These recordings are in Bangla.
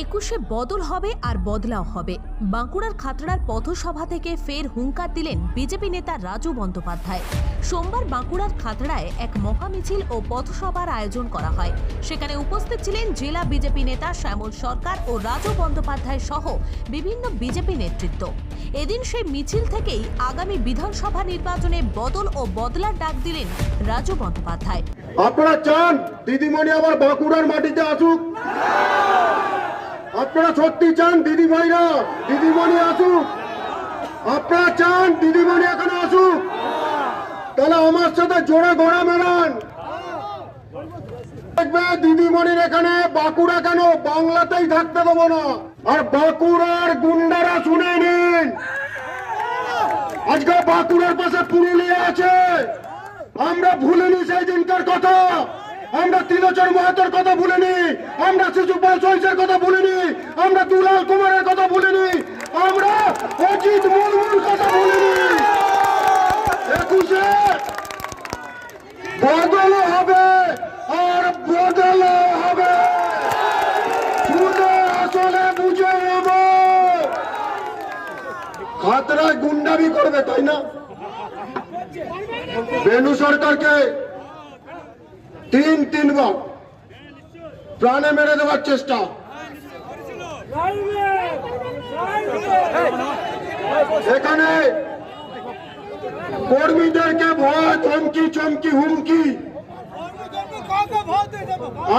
একুশে বদল হবে আর বদলাও হবে। বাঁকুড়ার খাতড়ার পথসভা থেকে ফের হুঙ্কার দিলেন বিজেপি নেতা রাজু বন্দ্যোপাধ্যায়। সোমবার বাঁকুড়ার খাতড়ায় এক মহামিছিল ও পথসভার আয়োজন করা হয়। সেখানে উপস্থিত ছিলেন জেলা বিজেপি নেতা শ্যামল সরকার ও রাজু বন্দ্যোপাধ্যায় সহ বিভিন্ন বিজেপি নেতৃত্ব। এদিন সেই মিছিল থেকেই আগামী বিধানসভা নির্বাচনে বদল ও বদলার ডাক দিলেন রাজু বন্দ্যোপাধ্যায়। আপনারা চান দিদিমণি আবার বাঁকুড়ার মাটিতে আসুক? আপনারা সত্যি চান দিদিভাইরা দিদিমণি আসুক। আপনারা চান দিদিমণি এখানে আসুক। তাহলে আমার সাথে জোরে ঘোড়া মেলান দেখবে দিদিমণির এখানে বাঁকুড়া কেন? বাংলাতেই থাকতে দেবো না। আর বাঁকুড়ার গুন্ডারা শুনে নিন। আজকে বাঁকুড়ার পাশে পুরুলিয়া আছে। আমরা ভুলিনি সেই আমরা তিলোচন মাহাতোর কথা ভুলিনি। আমরা শিশুপাল চৈসের কথা ভুলিনি। আমরা দুলাল কুমারের কথা ভুলিনি। আমরা অজিত মুর্মুর কথা ভুলিনি। একুশে বদল হবে আর বদল হবে। আসলে বুঝে নেব। খাতরায় গুন্ডামি করবে, তাই না? বেনু সরকারকে তিন তিনবার প্রাণে মেরে দেওয়ার চেষ্টা। এখানে কর্মীদেরকে ভয়, ধমকি, চমকি, হুমকি।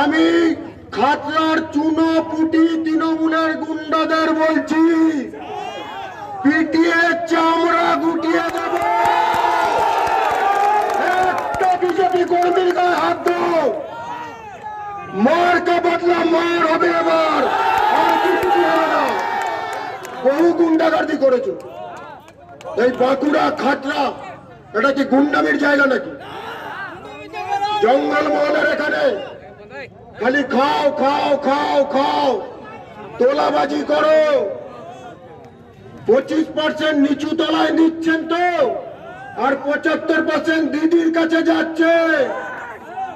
আমি খাতড়ার চুনো পুটি তৃণমূলের গুন্ডাদের বলছি, পিটিয়ে চামড়া গুটিয়ে দেব একটা বিজেপি কর্মীর গায়ে হাত দাও মার কা বদলা মার হবে না। বহু গুন্ডাগার্দি করেছ। এই বাঁকুড়া খাতড়া এটা কি গুন্ডামির জায়গা নাকি? জঙ্গল মহলের এখানে। খালি খাও খাও খাও খাও। তোলাবাজি করো। পঁচিশ পার্সেন্ট নিচু তলায় নিচ্ছেন তো। আর পঁচাত্তর পার্সেন্ট দিদির কাছে যাচ্ছে।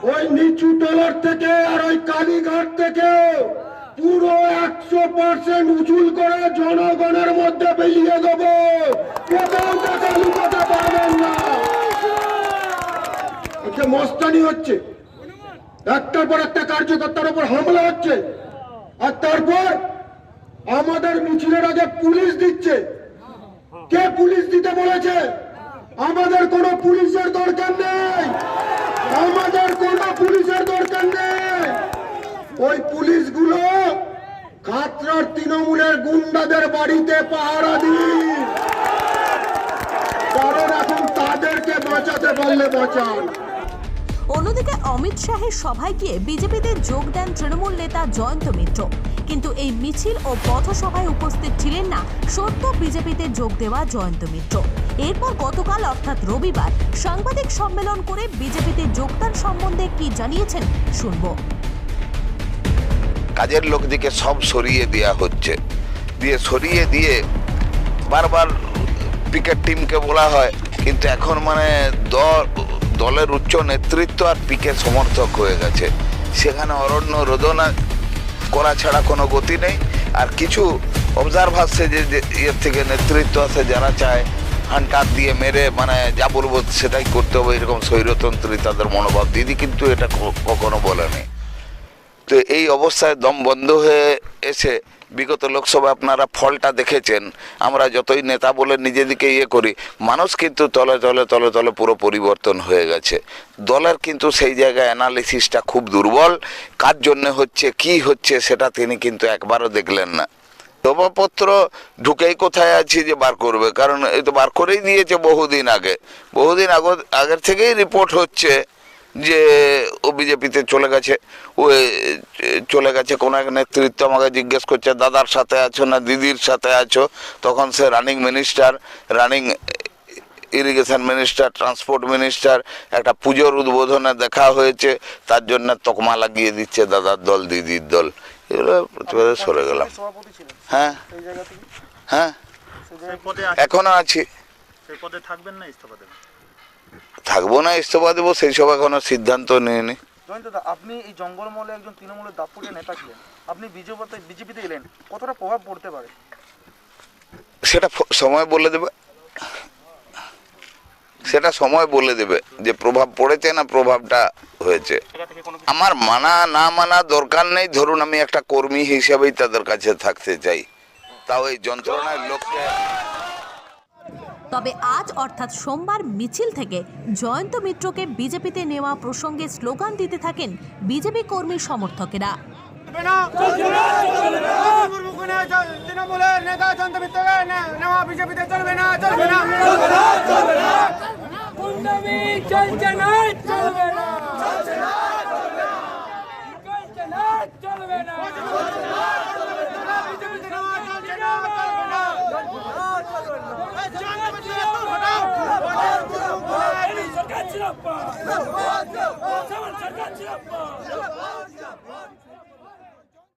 ওই নিচু তলার থেকে আর ওই কালীঘাট থেকে পুরো একশো পার্সেন্ট উঁচুল করে জনগণের মধ্যে বেরিয়ে দেবো মস্তানি হচ্ছে। একটার পর একটা কার্যকর্তার উপর হামলা হচ্ছে। আর তারপর আমাদের মিছিলের আগে পুলিশ দিচ্ছে। কে পুলিশ দিতে বলেছে? আমাদের কোন পুলিশের দরকার নেই। আমাদের কোন পুলিশের দরকার নেই। ওই পুলিশগুলো খাত্রার তৃণমূলের গুন্ডাদের বাড়িতে পাহারা দিন। কারণ এখন তাদেরকে বাঁচাতে পারলে বাঁচান। অন্যদিকে অমিত শাহের সভায় গিয়ে বিজেপিতে যোগ দেন তৃণমূল নেতা জয়ন্ত মিত্র। কিন্তু এই মিছিল ও পথসভায় উপস্থিত ছিলেন না সত্য বিজেপিতে যোগ দেওয়া জয়ন্ত মিত্র। এরপর গতকাল অর্থাৎ রবিবার সাংবাদিক সম্মেলন করে বিজেপিতে যোগদান সম্বন্ধে কি জানিয়েছেন শুনব। কাজের লোকদিকে সব সরিয়ে দেওয়া হচ্ছে। দিয়ে সরিয়ে দিয়ে বারবার পিকেট টিমকে বলা হয়। কিন্তু এখন মানে দ- দলের উচ্চ নেতৃত্ব আর পিকে সমর্থক হয়ে গেছে। সেখানে অরণ্য রোদনা করা ছাড়া কোনো গতি নেই। আর কিছু অবজারভার্সে যে ইয়ের থেকে নেতৃত্ব আছে যারা চায় হান্টার দিয়ে মেরে মানে যা বলব সেটাই করতে হবে, এরকম স্বৈরতন্ত্রী তাদের মনোভাব। দিদি কিন্তু এটা কখনো বলেনি। তো এই অবস্থায় দম বন্ধ হয়ে এসে বিগত লোকসভা আপনারা ফলটা দেখেছেন। আমরা যতই নেতা বলে নিজেদিকে ইয়ে করি, মানুষ কিন্তু তলে তলে তলে তলে পুরো পরিবর্তন হয়ে গেছে। দলের কিন্তু সেই জায়গায় অ্যানালিসিসটা খুব দুর্বল। কার জন্যে হচ্ছে, কি হচ্ছে সেটা তিনি কিন্তু একবারও দেখলেন না। জবাবপত্র ঢুকেই কোথায় আছি যে বার করবে? কারণ এই তো বার করেই দিয়েছে বহুদিন আগে। বহুদিন আগ আগের থেকেই রিপোর্ট হচ্ছে যে ও বিজেপিতে চলে গেছে ও চলে গেছে কোন এক নেতৃত্ব আমাকে জিজ্ঞেস করছে দাদার সাথে আছো না দিদির সাথে আছো? তখন সে running minister running irrigation minister transport minister একটা পুজোর উদ্বোধনে দেখা হয়েছে তার জন্য তকমা লাগিয়ে দিচ্ছে দাদার দল দিদির দল। এগুলো প্রতিবাদে সরে গেলাম। হ্যাঁ। হ্যাঁ। সেই পদে আছেন? এখনও আছি। থাকবেন না ইস্তফা দেবেন? থাকব না ইস্তফা দেবো সেই সব এখনও সিদ্ধান্ত নিইনি আপনি এই জঙ্গলমহলে একজন তৃণমূলের দাপুটে নেতা ছিলেন। আপনি বিজেপিতে বিজেপিতে এলেন কতটা প্রভাব পড়তে পারে? সেটা সময় বলে দেবে। সেটা সময় বলে দেবে যে প্রভাব পড়েছে না প্রভাবটা হয়েছে। আমার মানা না মানা দরকার নেই। ধরুন আমি একটা কর্মী হিসেবেই তাদের কাছে থাকতে চাই। তাও এই যন্ত্রণার লোককে তবে আজ অর্থাৎ সোমবার মিছিল থেকে জয়ন্ত মিত্রকে বিজেপিতে নেওয়া প্রসঙ্গে স্লোগান দিতে থাকেন বিজেপি কর্মী সমর্থকেরা। তৃণমূলের নেতা চন্দ্র মিত্রকে নেওয়া বিজেপিতে চলবে না চলবে না। গুন্ডামি না চলবে না চলছে না চলবে না বিজেপিতে নেওয়া চলছে না চলবে না চন্দ্র মিত্রকে হটাও সরকার ছিল সরকার ছিল